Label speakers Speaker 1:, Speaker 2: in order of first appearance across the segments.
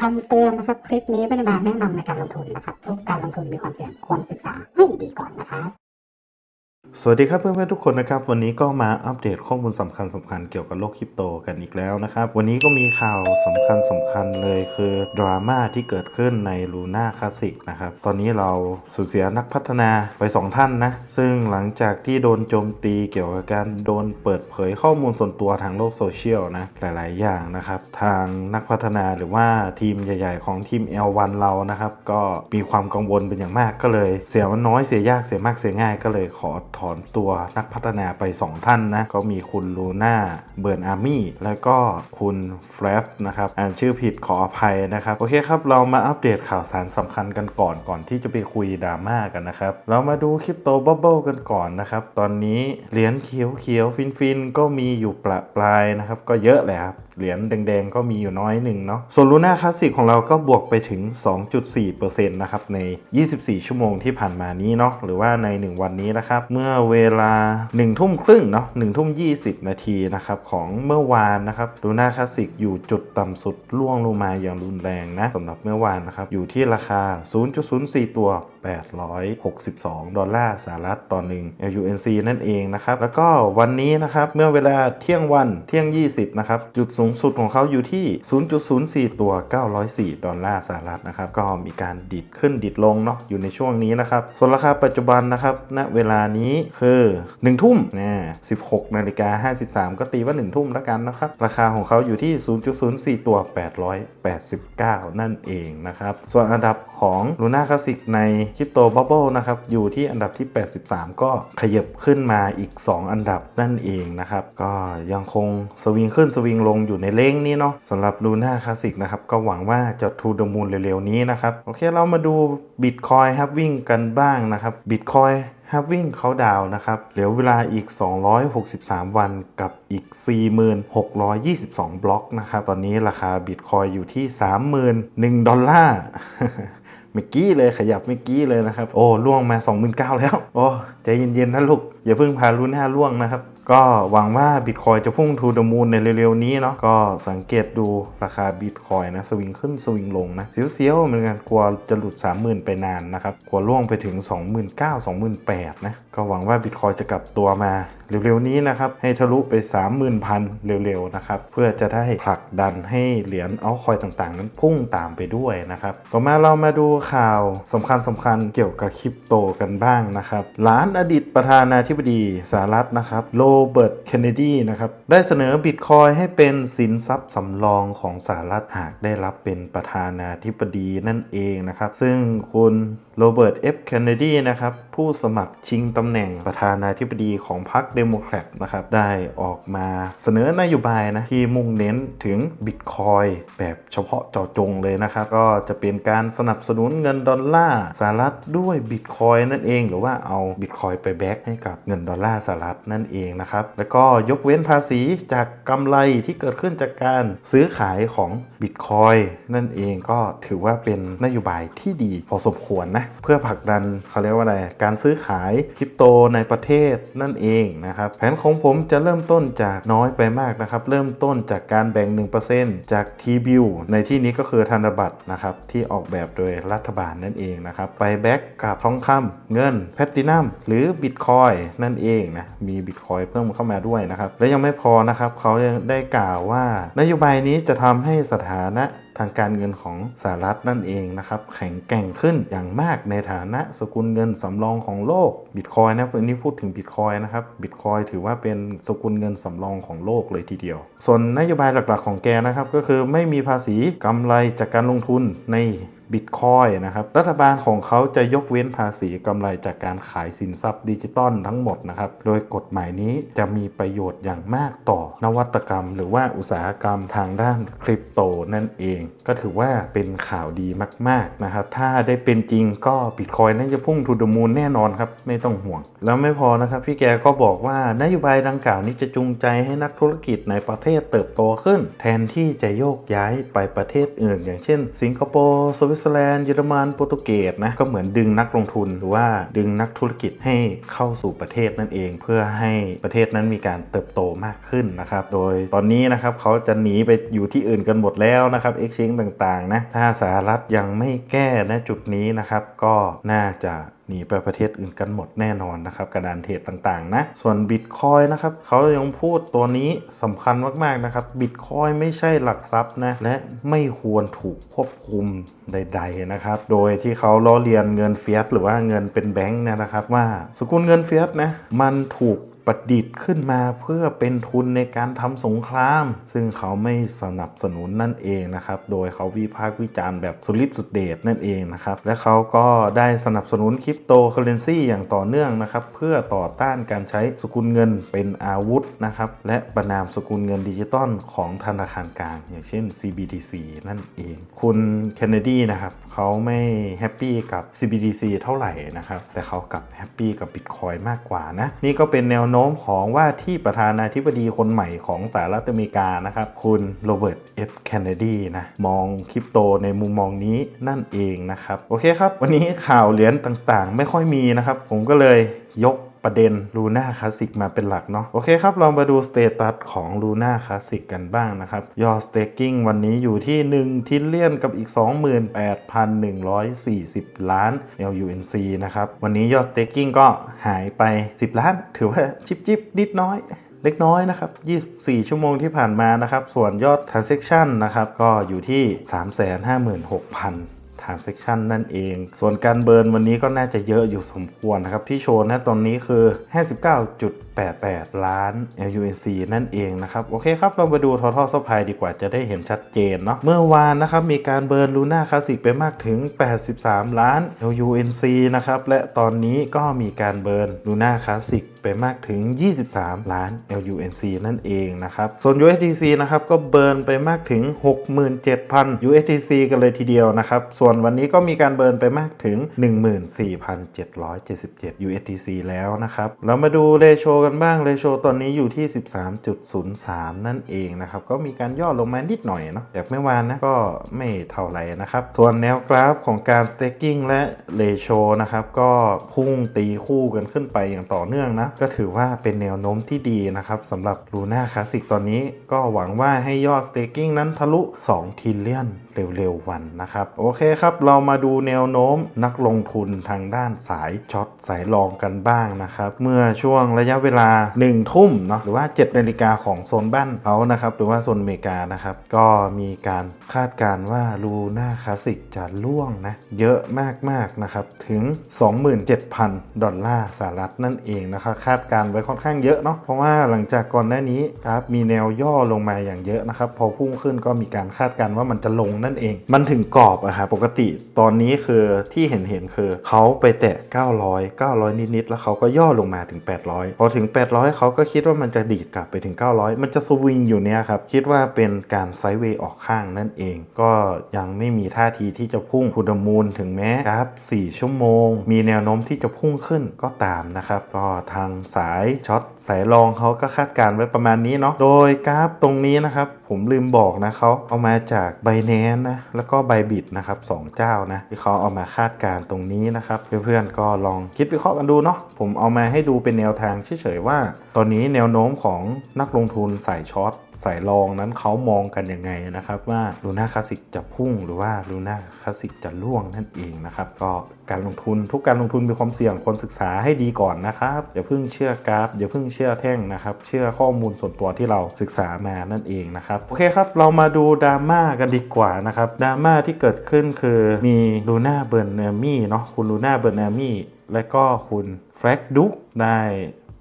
Speaker 1: คำเตือนนะครับ คลิปนี้ไม่ได้มาแนะนำในการลงทุนนะครับ ทุกการลงทุนมีความเสี่ยงควรศึกษาให้ดีก่อนนะครับ
Speaker 2: สวัสดีครับเพื่อนๆทุกคนนะครับ วันนี้ก็มาอัปเดตข้อมูลสำคัญสำคัญเกี่ยวกับโลกคริปโตกันอีกแล้วนะครับ วันนี้ก็มีข่าวสำคัญสำคัญเลยคือดราม่าที่เกิดขึ้นใน Luna Classic นะครับ ตอนนี้เราสูญเสียนักพัฒนาไป 2 ท่านนะ ซึ่งหลังจากที่โดนโจมตีเกี่ยวกับการโดนเปิดเผยข้อมูลส่วนตัวทางโลกโซเชียลนะหลายๆ อย่างนะครับ ทางนักพัฒนาหรือว่าทีมใหญ่ ๆ ของทีม L1 เรานะครับก็มีความกังวลเป็นอย่างมากก็เลย เสียมันน้อยเสียยากเสียมากเสียง่ายก็เลยขอถอนตัวนักพัฒนาไป 2 ท่านนะ ก็มีคุณลูน่าเบิร์นอาร์มี่แล้วก็คุณแฟลฟนะครับอ่านชื่อผิดขออภัยนะครับ โอเคครับ เรามาอัปเดตข่าวสารสำคัญกันก่อนก่อนที่จะไปคุยดราม่ากันนะครับ เรามาดูคริปโตบับเบิลกันก่อนนะครับ ตอนนี้เหรียญเขียวเขียวฟินฟินก็มีอยู่ประปรายนะครับ ก็เยอะแหละครับเหรียญแดงๆก็มีอยู่น้อยหนึ่งเนาะส่วนลูน่าคลาสสิกของเราก็บวกไปถึง 2.4%นะครับใน 24 ชั่วโมงที่ผ่านมานี้เนาะหรือว่าใน 1 วันนี้นะครับเมื่อเวลา1ทุ่มครึ่งเนาะ1ทุ่ม20นาทีนะครับของเมื่อวานนะครับลูน่าคลาสสิกอยู่จุดต่ำสุดล่วงลงมาอย่างรุนแรงนะสำหรับเมื่อวานนะครับอยู่ที่ราคา 0.04 ตัว 862 ดอลลาร์สหรัฐต่อหนึ่ง LUNC นั่นเองนะครับ แล้วก็วันนี้นะครับเมื่อเวลาเที่ยงวันเที่ยง 20 นะครับ จุดสูงสุดของเขาอยู่ที่ 0.04 ตัว 904 ดอลลาร์สหรัฐนะครับ ก็มีการดิดขึ้นดิดลงเนาะอยู่ในช่วงนี้นะครับ ส่วนราคาปัจจุบันนะครับณเวลานี้คือ 1 ทุ่มนะ16 นาฬิกา 53 ก็ตีว่า 1 ทุ่มแล้วกันนะครับ ราคาของเขาอยู่ที่ 0.04 ตัว 889 นั่นเองนะครับ ส่วนอันดับของ Luna Classic ใน Crypto Bubble นะครับอยู่ที่อันดับที่ 83 ก็ขยับขึ้นมาอีก 2 อันดับนั่นเองนะครับ ก็ยังคงสวิงขึ้นสวิงลงอยู่ในเลงนี้เนาะสำหรับ Luna Classic นะครับ ก็หวังว่าจะ to the moon เร็วๆนี้นะครับ โอเคเรามาดู Bitcoin ครับวิ่งกันบ้างนะครับ Bitcoin ฮับวิ่งเขาดาวนะครับเหลือเวลาอีก 263 วันกับอีก 4,622 บล็อกนะครับ ตอนนี้ราคาบิตคอยอยู่ที่ 31,000 ดอลลาร์ เมื่อกี้เลยขยับเมื่อกี้เลยนะครับ โอ้ล่วงมา29,000แล้ว โอ้ใจเย็นๆนะลูก อย่าเพิ่งพารุนห้าล่วงนะครับ ก็หวังว่าบิตคอยจะพุ่งทูดมูลในเร็วๆนี้เนาะก็สังเกตดูราคาบิตคอยนะ สวิงขึ้นสวิงลงนะเสียวๆเหมือนกันกลัวจะหลุด 30,000 ไปนานนะครับกลัวล่วงไปถึง 29,000 28,000นะ ก็หวังว่าบิตคอยจะกลับตัวมาเร็วๆนี้นะครับ ให้ทะลุไป 30,000พันเร็วๆนะครับ เพื่อจะได้ผลักดันให้เหรียญเอาคอยต่างๆ นั้นพุ่งตามไปด้วยนะครับ ต่อมาเรามาดูข่าวสำคัญสำคัญๆเกี่ยวกับคริปโตกันบ้างนะครับหลานอดีตประธานาธิบดีสหรัฐนะครับโรเบิร์ตเคนเนดีนะครับได้เสนอบิตคอยให้เป็นสินทรัพย์สำรองของสหรัฐหากได้รับเป็นประธานาธิบดีนั่นเองนะครับ ซึ่งคุณโรเบิร์ตเอฟเคนเนดีนะครับผู้สมัครชิงตำแหน่งประธานาธิบดีของพรรคเดโมแครตนะครับได้ออกมาเสนอนโยบายนะที่มุ่งเน้นถึงบิตคอยแบบเฉพาะเจาะจงเลยนะครับ ก็จะเป็นการสนับสนุนเงินดอลลาร์สหรัฐด้วยบิตคอยนั่นเอง หรือว่าเอาบิตคอยไปแบ็กให้กับเงินดอลลาร์สหรัฐนั่นเองนะครับ แล้วก็ยกเว้นภาษีจากกำไรที่เกิดขึ้นจากการซื้อขายของบิตคอยนั่นเองก็ถือว่าเป็นนโยบายที่ดีพอสมควรนะ เพื่อผลักดันเขาเรียกว่าอะไรการซื้อขายคริปโตในประเทศนั่นเองนะครับแผนของผมจะเริ่มต้นจากน้อยไปมากนะครับ เริ่มต้นจากการแบ่ง 1%จาก T-bill ในที่นี้ก็คือธนบัตรนะครับที่ออกแบบโดยรัฐบาลนั่นเองนะครับไปแบ็กกับทองคำเงินแพลตินัมหรือบิตคอยนั่นเองนะมีบิตคอยเพิ่มเข้ามาด้วยนะครับและยังไม่พอนะครับเขายังได้กล่าวว่านโยบายนี้จะทำให้สถานะ ทางการเงินของสหรัฐนั่นเองนะครับแข็งแกร่งขึ้นอย่างมากในฐานะสกุลเงินสำรองของโลกบิตคอยนะวันนี้พูดถึงบิตคอยนะครับบิตคอยถือว่าเป็นสกุลเงินสำรองของโลกเลยทีเดียว ส่วนนโยบายหลักๆของแกนะครับก็คือไม่มีภาษีกำไรจากการลงทุนใน บิตคอยนะครับรัฐบาลของเขาจะยกเว้นภาษีกำไรจากการขายสินทรัพย์ดิจิตอลทั้งหมดนะครับโดยกฎหมายนี้จะมีประโยชน์อย่างมากต่อนวัตกรรม หรือว่าอุตสาหกรรมทางด้านคริปโตนั่นเอง ก็ถือว่าเป็นข่าวดีมากๆนะครับถ้าได้เป็นจริงก็บิตคอยน่าจะพุ่งทูดมูลแน่นอนครับไม่ต้องห่วง แล้วไม่พอนะครับพี่แกก็บอกว่านโยบายดังกล่าวนี้จะจูงใจให้นักธุรกิจในประเทศเติบโตขึ้น แทนที่จะโยกย้ายไปประเทศอื่น อย่างเช่น สิงคโปร์สวิตตเซอร์แลนด์เยอรมันโปรตุเกสนะก็เหมือนดึงนักลงทุนหรือว่าดึงนักธุรกิจให้เข้าสู่ประเทศนั่นเอง เพื่อให้ประเทศนั้นมีการเติบโตมากขึ้นนะครับโดยตอนนี้นะครับเขาจะหนีไปอยู่ที่อื่นกันหมดแล้วนะครับเอ็กซ์ชิงต่างๆนะถ้าสหรัฐยังไม่แก้นะจุดนี้นะครับก็น่าจะ หนีไปประเทศอื่นกันหมดแน่นอนนะครับกระดานเทรดต่างๆนะส่วนบิตคอยนะครับเขายังพูดตัวนี้สำคัญมากๆนะครับบิตคอยไม่ใช่หลักทรัพย์นะและไม่ควรถูกควบคุมใด ๆนะครับ โดยที่เขาล้อเลียนเงินเฟียสหรือว่าเงินเป็นแบงค์นะครับว่าสกุลเงินเฟียสนะมันถูก ประดิษฐ์ขึ้นมาเพื่อเป็นทุนในการทำสงคราม ซึ่งเขาไม่สนับสนุนนั่นเองนะครับ โดยเขาวิพากษ์วิจารณ์แบบสุดฤทธิ์สุดเดชนั่นเองนะครับ และเขาก็ได้สนับสนุนคริปโตเคอเรนซีอย่างต่อเนื่องนะครับ เพื่อต่อต้านการใช้สกุลเงินเป็นอาวุธนะครับ และประนามสกุลเงินดิจิตอลของธนาคารกลาง อย่างเช่น CBDC นั่นเอง คุณเคนเนดีนะครับเขาไม่แฮปปี้กับ CBDC เท่าไหร่นะครับ แต่เขากลับแฮปปี้กับ Bitcoin มากกว่านะ นี่ก็เป็นแนวโน้้มของว่าที่ประธานาธิบดีคนใหม่ของสหรัฐอเมริกานะครับ คุณโรเบิร์ตเอฟเคนเนดีนะ มองคริปโตในมุมมองนี้นั่นเองนะครับ โอเคครับ วันนี้ข่าวเหรียญต่างๆ ไม่ค่อยมีนะครับ ผมก็เลยยก ประเด็นลูน่าคลาสสิกมาเป็นหลักเนาะโอเคครับ เรามาดูสเตตัสของลูน่าคลาสสิกกันบ้างนะครับ ยอดสเต k กิ้งวันนี้อยู่ที่ 1 ทิลเลียนกับอีก 28,140 ล้าน LUNC นะครับ วันนี้ยอดสเต k กิ้งก็หายไป 10 ล้าน ถือว่าชิปจิบนิดน้อยเล็กน้อยนะครับ 24 ชั่วโมงที่ผ่านมานะครับ ส่วนยอด transaction นะครับ ก็อยู่ที่ 356,000 transaction นั่นเอง ส่วนการเบิร์นวันนี้ก็น่าจะเยอะอยู่สมควรนะครับ ที่โชว์นะตอนนี้คือ 59.88 ล้าน LUNC นั่นเองนะครับ โอเคครับ เรามาดู total supply ดีกว่าจะได้เห็นชัดเจนเนาะเมื่อวานนะครับ มีการเบิร์นลูน่าคลาสสิกไปมากถึง 83 ล้าน LUNC นะครับและตอนนี้ก็มีการเบิร์นลูน่าคลาสสิกไปมากถึง 23 ล้าน LUNC นั่นเองนะครับส่วน USDC นะครับก็เบิร์นไปมากถึง 67,000 USDC กันเลยทีเดียวนะครับส่วนวันนี้ก็มีการเบิร์นไปมากถึง 14,777 USDC แล้วนะครับเรามาดูเรโชกันบ้างเรโชตอนนี้อยู่ที่ 13.03 นั่นเองนะครับก็มีการย่อลงมานิดหน่อยเนาะจากเมื่อวานนะก็ไม่เท่าไหร่นะครับส่วนแนวกราฟของการ staking และเรโชนะครับก็พุ่งตีคู่กันขึ้นไปอย่างต่อเนื่องนะก็ถือว่าเป็นแนวโน้มที่ดีนะครับสำหรับ Luna Classic ตอนนี้ก็หวังว่าให้ยอด staking นั้นทะลุ2ทิลเลียนเร็วๆวันนะครับ โอเคครับ เรามาดูแนวโน้มนักลงทุนทางด้านสายช็อตสายลองกันบ้างนะครับ เมื่อช่วงระยะเวลา 1 ทุ่มเนาะหรือว่า 7 นาฬิกาของโซนบ้านเขานะครับ หรือว่าโซนอเมริกานะครับ ก็มีการคาดการว่า Luna Classic จะล่วงนะ เยอะมากๆนะครับ ถึง 27,000 ดอลลาร์สหรัฐนั่นเองนะครับคาดการไว้ค่อนข้างเยอะเนาะเพราะว่าหลังจากก่อนหน้านี้ครับมีแนวย่อลงมาอย่างเยอะนะครับพอพุ่งขึ้นก็มีการคาดการว่ามันจะลงนั่นเอง มันถึงกรอบอะฮะปกติตอนนี้คือที่เห็นเห็นคือเขาไปแตะ 900 900 นิดๆแล้วเขาก็ย่อลงมาถึง 800 พอถึง 800 เขาก็คิดว่ามันจะดีดกลับไปถึง 900 มันจะสวิงอยู่เนี้ยครับคิดว่าเป็นการไซด์เวย์ออกข้างนั่นเอง ก็ยังไม่มีท่าทีที่จะพุ่งพุดมูลถึงแม้กราฟ4ชั่วโมง มีแนวโน้มที่จะพุ่งขึ้นก็ตามนะครับก็ทางสายช็อตสายรองเขาก็คาดการณ์ไว้ประมาณนี้เนาะโดยกราฟตรงนี้นะครับผมลืมบอกนะเขาเอามาจาก b บ n a n c e นะแล้วก็ b y b i t นะครับสองเจ้านะที่เขาเอามาคาดการณ์ตรงนี้นะครับเพื่อนๆก็ลองคิดวิเคราะห์กันดูเนาะผมเอามาให้ดูเป็นแนวทางเฉยๆว่า ตอนนี้แนวโน้มของนักลงทุนสายช็อตสายรองนั้นเขามองกันยังไงนะครับว่าลูน่าคลาสสิกจะพุ่งหรือว่าลูน่าคลาสสิกจะล่วงนั่นเองนะครับก็ การลงทุนทุกการลงทุนมีความเสี่ยงควรศึกษาให้ดีก่อนนะครับอย่าเพิ่งเชื่อกราฟอย่าเพิ่งเชื่อแท่งนะครับ เชื่อข้อมูลส่วนตัวที่เราศึกษามานั่นเองนะครับโอเคครับ เรามาดูดราม่ากันดีกว่านะครับดราม่าที่เกิดขึ้นคือมีลูน่าเบิร์นเนมี่เนาะคุณลูน่าเบิร์นเนมี่และก็คุณแฟร็กดุ๊กได้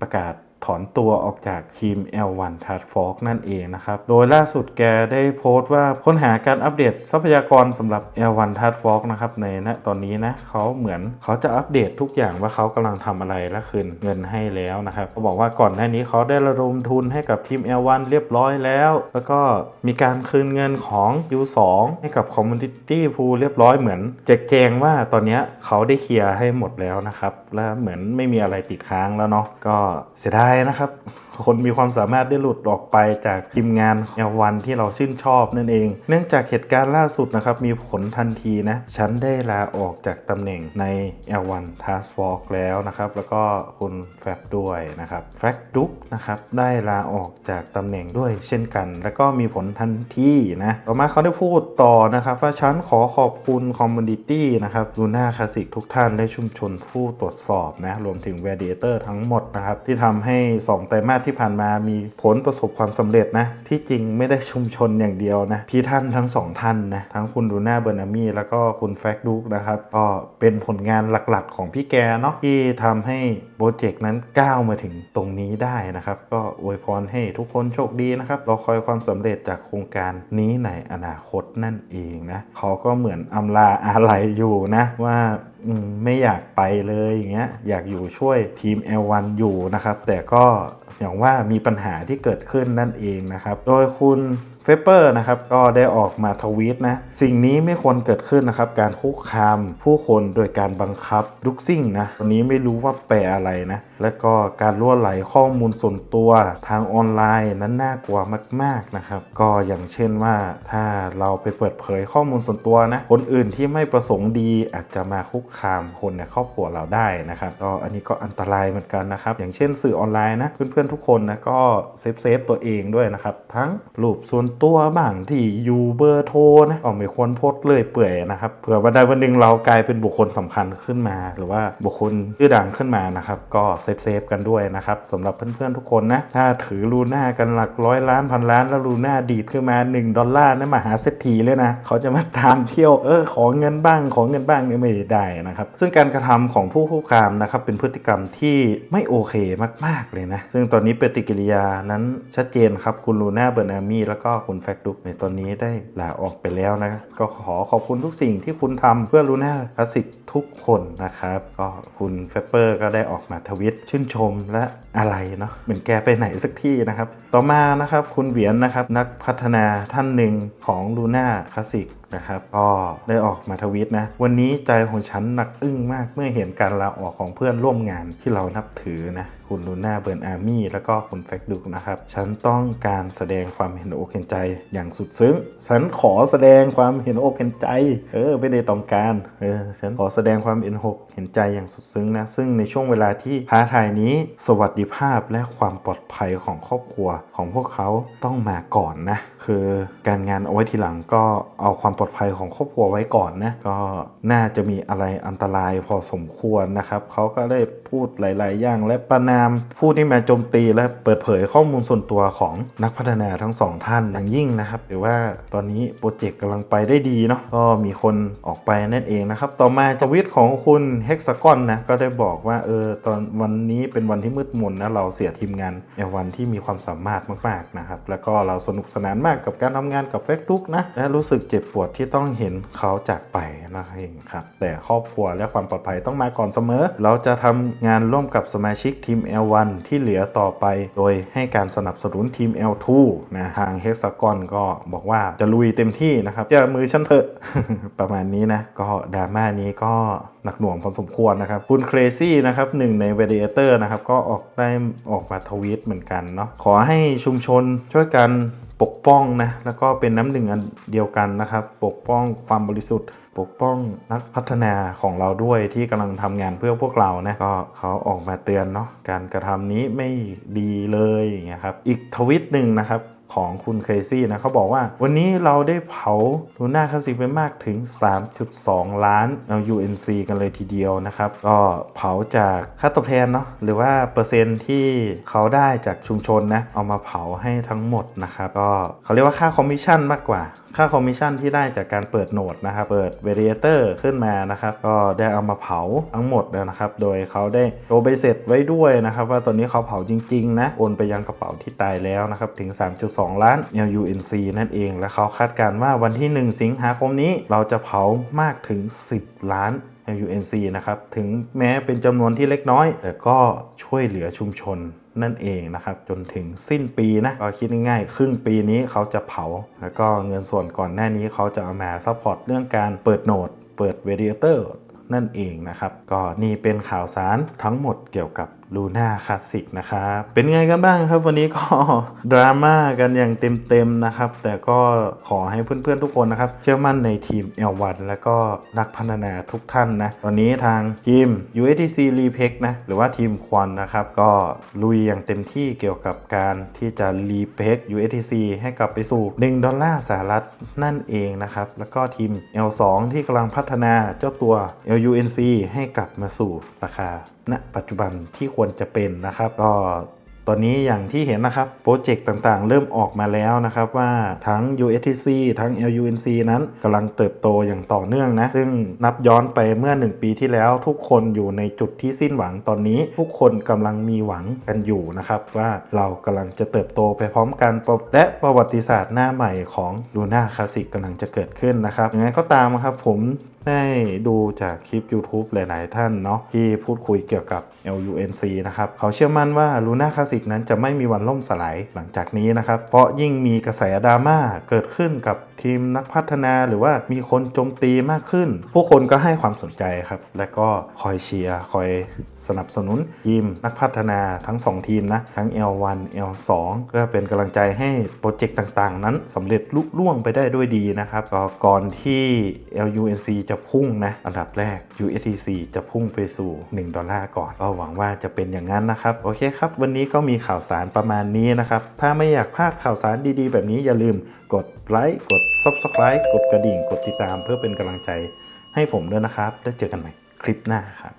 Speaker 2: ประกาศ ถอนตัวออกจากทีม L1 t a s k Force นั่นเองนะครับ โดยล่าสุดแกได้โพสต์ว่าค้นหาการอัปเดตทรัพยากรสำหรับ L1 t a s k Force นะครับในณตอนนี้นะเขาเหมือนเขาจะอัปเดตทุกอย่างว่าเขากำลังทำอะไรและคืนเงินให้แล้วนะครับเขาบอกว่าก่อนหน้านี้เขาได้ระดมทุนให้กับทีม L1 เรียบร้อยแล้ว แล้วก็มีการคืนเงินของ U2 ให้กับ Community Pool เรียบร้อยเหมือนแจกแจงว่าตอนนี้เขาได้เคลียร์ให้หมดแล้วนะครับและเหมือนไม่มีอะไรติดค้างแล้วเนาะก็เสียดายนะครับ คนมีความสามารถได้หลุดออกไปจากทีมงาน L1 ที่เราชื่นชอบนั่นเอง เนื่องจากเหตุการณ์ล่าสุดนะครับมีผลทันทีนะ ฉันได้ลาออกจากตำแหน่งใน L1 Task Force แล้วนะครับ แล้วก็คุณแฟบด้วยนะครับแฟกดุกนะครับได้ลาออกจากตำแหน่งด้วยเช่นกัน แล้วก็มีผลทันทีนะต่อมาเขาได้พูดต่อนะครับ ว่าฉันขอขอบคุณคอมมูนิตี้นะครับดูน้าคลาสิกทุกท่านและชุมชนผู้ตรวจสอบนะรวมถึง v a l i d a t o r ทั้งหมดนะครับที่ทำให้ 2 ไตรมาสที่ผ่านมามีผลประสบความสำเร็จนะ ที่จริงไม่ได้ชุมชนอย่างเดียวนะพี่ท่านทั้งสองท่านนะทั้งคุณดูน่าเบอร์นามีแล้วก็คุณแฟกดุกนะครับก็เป็นผลงานหลักๆ ของพี่แกเนาะที่ทำให้โปรเจกต์นั้นก้าวมาถึงตรงนี้ได้นะครับ ก็อวยพรให้ทุกคนโชคดีนะครับรอคอยความสำเร็จจากโครงการนี้ในอนาคตนั่นเองนะเขาก็เหมือนอำลาอะไรอยู่นะว่าไม่อยากไปเลยอย่างเงี้ยอยากอยู่ช่วยทีม L1 อยู่นะครับ แต่ก็อย่างว่ามีปัญหาที่เกิดขึ้นนั่นเองนะครับ โดยคุณ เฟเปอร์นะครับก็ได้ออกมาทวีตนะ สิ่งนี้ไม่ควรเกิดขึ้นนะครับ การคุกคามผู้คนโดยการบังคับดุกซิ่งนะวันนี้ไม่รู้ว่าแปลอะไรนะ และก็การล่วไหลข้อมูลส่วนตัวทางออนไลน์นั้นน่ากลัวมาก ๆนะครับ ก็อย่างเช่นว่าถ้าเราไปเปิดเผยข้อมูลส่วนตัวนะคนอื่นที่ไม่ประสงค์ดีอาจจะมาคุกคามคนในครอบครัวเราได้นะครับก็อันนี้ก็อันตรายเหมือนกันนะครับ อย่างเช่นสื่อออนไลน์นะเพื่อนๆทุกคนนะก็เซฟเซฟตัวเองด้วยนะครับทั้งรูปส่วนตัวบ้างที่อยู่เบอร์โทรนะก็ไม่ควรโพสเลยเปื่อยนะครับเผื่อวันใดวันหนึ่งเรากลายเป็นบุคคลสำคัญขึ้นมา หรือว่าบุคคลชื่อดังขึ้นมานะครับก็เซฟเซฟกันด้วยนะครับสำหรับเพื่อนๆทุกคนนะถ้าถือลูน่ากันหลักร้อยล้านพันล้านแล้วลูน่าดีดขึ้นมา 1 ดอลลาร์นะมหาเศรษฐีเลยนะเขาจะมาตามเที่ยวเออขอเงินบ้างขอเงินบ้างเนี่ยไม่ได้นะครับซึ่งการกระทำของผู้คุกคามนะครับเป็นพฤติกรรมที่ไม่โอเคมาก ๆเลยนะซึ่งตอนนี้ปฏิกิริยานั้นชัดเจนครับคุณลูน่าเบอร์นามีแล้วก็คุณแฟกดุกในตอนนี้ได้ลาออกไปแล้วนะ ก็ขอขอบคุณทุกสิ่งที่คุณทำเพื่อลูน่าคลาสสิกทุกคนนะครับก็คุณเฟปเปอร์ก็ได้ออกมาทวิตชื่นชมและอะไรเนาะเหมือนแกไปไหนสักที่นะครับ ต่อมานะครับคุณเหวียนนะครับนักพัฒนาท่านหนึ่งของลูน่าคลาสสิกนะครับก็ได้ออกมาทวิตนะ วันนี้ใจของฉันหนักอึ้งมากเมื่อเห็นการลาออกของเพื่อนร่วมงานที่เรานับถือนะ คุณลูน่าเบิร์นอาร์มี่แล้วก็คุณแฟกดุกนะครับ ฉันต้องการแสดงความเห็นอกเห็นใจอย่างสุดซึ้ง ฉันขอแสดงความเห็นอกเห็นใจ เออ ไม่ได้ต้องการ เออ ฉันขอแสดงความเห็นอกเห็นใจอย่างสุดซึ้งนะ ซึ่งในช่วงเวลาที่ท้าทายนี้ สวัสดิภาพและความปลอดภัยของครอบครัวของพวกเขาต้องมาก่อนนะ คือการงานเอาไว้ทีหลังก็เอาความปลอดภัยของครอบครัวไว้ก่อนนะ ก็น่าจะมีอะไรอันตรายพอสมควรนะครับ เขาก็ได้พูดหลาย ๆ อย่างและประนามผู้ที่มาโจมตีและเปิดเผยข้อมูลส่วนตัวของนักพัฒนาทั้งสองท่านอย่างยิ่งนะครับหรือว่าตอนนี้โปรเจกต์กำลังไปได้ดีเนาะก็มีคนออกไปนั่นเองนะครับ ต่อมาทวิตของคุณเฮกซากอนนะก็ได้บอกว่าเออตอนวันนี้เป็นวันที่มืดมนนะเราเสียทีมงานในวันที่มีความสามารถมากๆนะครับแล้วก็เราสนุกสนานมากกับการทำงานกับเฟซบุ๊กนะและรู้สึกเจ็บปวดที่ต้องเห็นเขาจากไปนั่นเองครับแต่ครอบครัวและความปลอดภัยต้องมาก่อนเสมอ เราจะทำงานร่วมกับสมาชิกทีม L1 ที่เหลือต่อไป โดยให้การสนับสนุนทีม L2 นะทางเฮกซากอนก็บอกว่าจะลุยเต็มที่นะครับอย่ามือฉันเถอะ ประมาณนี้นะ ก็ดราม่านี้ก็หนักหน่วงพอสมควรนะครับ คุณเครซี่นะครับหนึ่งในเวเดเตอร์นะครับก็ออกได้ออกมาทวีตเหมือนกันเนาะขอให้ชุมชนช่วยกัน ปกป้องนะแล้วก็เป็นน้ำหนึ่งอันเดียวกันนะครับ ปกป้องความบริสุทธิ์ ปกป้องนักพัฒนาของเราด้วยที่กำลังทำงานเพื่อพวกเรานะก็เขาออกมาเตือนเนาะการกระทำนี้ไม่ดีเลยอย่างเงี้ยครับอีกทวิตหนึ่งนะครับ ของคุณเคซี่นะเขาบอกว่า วันนี้เราได้เผาลูน่าคลาสสิกไปมากถึง 3.2 ล้าน UNC กันเลยทีเดียวนะครับ ก็เผาจากค่าตอบแทนเนาะหรือว่าเปอร์เซ็นต์ที่เขาได้จากชุมชนนะเอามาเผาให้ทั้งหมดนะครับก็เขาเรียกว่าค่าคอมมิชชั่นมากกว่า ค่าคอมมิชชั่นที่ได้จากการเปิดโหนดนะครับเปิด v a r i a t o r ขึ้นมานะครับก็ได้เอามาเผาทั้งหมดนะครับ โดยเขาได้โชว์ใบเสร็จไว้ด้วยนะครับ ว่าตอนนี้เขาเผาจริงๆนะโอนไปยังกระเป๋าที่ตายแล้วนะครับถึง 3.2 2 ล้าน LUNC นั่นเอง และเขาคาดการณ์ว่าวันที่ 1 สิงหาคมนี้เราจะเผามากถึง 10 ล้าน LUNC นะครับ ถึงแม้เป็นจำนวนที่เล็กน้อย แต่ก็ช่วยเหลือชุมชนนั่นเองนะครับ จนถึงสิ้นปีนะก็คิดง่ายๆ ครึ่งปีนี้เขาจะเผา แล้วก็เงินส่วนก่อนหน้านี้เขาจะเอามาซัพพอร์ตเรื่องการเปิดโหนด เปิดเวเ a เตอร์นั่นเองนะครับ ก็นี่เป็นข่าวสารทั้งหมดเกี่ยวกับลูน่าคลาสสิกนะครับเป็นไงกันบ้างครับ วันนี้ก็ดราม่ากันอย่างเต็มๆนะครับ แต่ก็ขอให้เพื่อนๆทุกคนนะครับ เชื่อมั่นในทีม L1 และก็นักพัฒนาทุกท่านนะ ตอนนี้ทางทีม USDC r e p e c นะ หรือว่าทีมควันนะครับ ก็ลุยอย่างเต็มที่เกี่ยวกับการที่จะ r e p e c USDC ให้กลับไปสู่ 1 ดอลลาร์สหรัฐนั่นเองนะครับ แล้วก็ทีม L2 ที่กำลังพัฒนาเจ้าตัว LUNC ให้กลับมาสู่ราคาณปัจจุบันที่ควรจะเป็นนะครับ ก็ตอนนี้อย่างที่เห็นนะครับโปรเจกต์ต่างๆ เริ่มออกมาแล้วนะครับว่าทั้ง USTC ทั้ง LUNC นั้นกำลังเติบโตอย่างต่อเนื่องนะ ซึ่งนับย้อนไปเมื่อ 1 ปีที่แล้วทุกคนอยู่ในจุดที่สิ้นหวังตอนนี้ ทุกคนกำลังมีหวังกันอยู่นะครับ ว่าเรากำลังจะเติบโตไปพร้อมกัน และประวัติศาสตร์หน้าใหม่ของ Luna Classic กำลังจะเกิดขึ้นนะครับยังไงก็ตามครับผม ได้ดูจากคลิป YouTube หลาย ๆ ท่านเนาะที่พูดคุยเกี่ยวกับ LUNC นะครับเขาเชื่อมั่นว่า Luna Classic นั้นจะไม่มีวันล่มสลายหลังจากนี้นะครับ เพราะยิ่งมีกระแสดราม่าเกิดขึ้นกับทีมนักพัฒนาหรือว่ามีคนโจมตีมากขึ้น ผู้คนก็ให้ความสนใจครับ และก็คอยเชียร์คอยสนับสนุนทีมนักพัฒนาทั้ง 2 ทีมนะ ทั้ง L1 L2 เพื่อเป็นกำลังใจให้โปรเจกต์ต่าง ๆ นั้นสำเร็จลุล่วงไปได้ด้วยดีนะครับก่อนที่ LUNC จะจะพุ่งนะอันดับแรก USDC จะพุ่งไปสู่ 1 ดอลลาร์ก่อน ก็หวังว่าจะเป็นอย่างนั้นนะครับ โอเคครับ วันนี้ก็มีข่าวสารประมาณนี้นะครับ ถ้าไม่อยากพลาดข่าวสารดีๆ แบบนี้อย่าลืมกดไลค์กด Subscribe กดกระดิ่ง กดติดตามเพื่อเป็นกำลังใจให้ผมด้วยนะครับ แล้วเจอกันใหม่คลิปหน้าครับ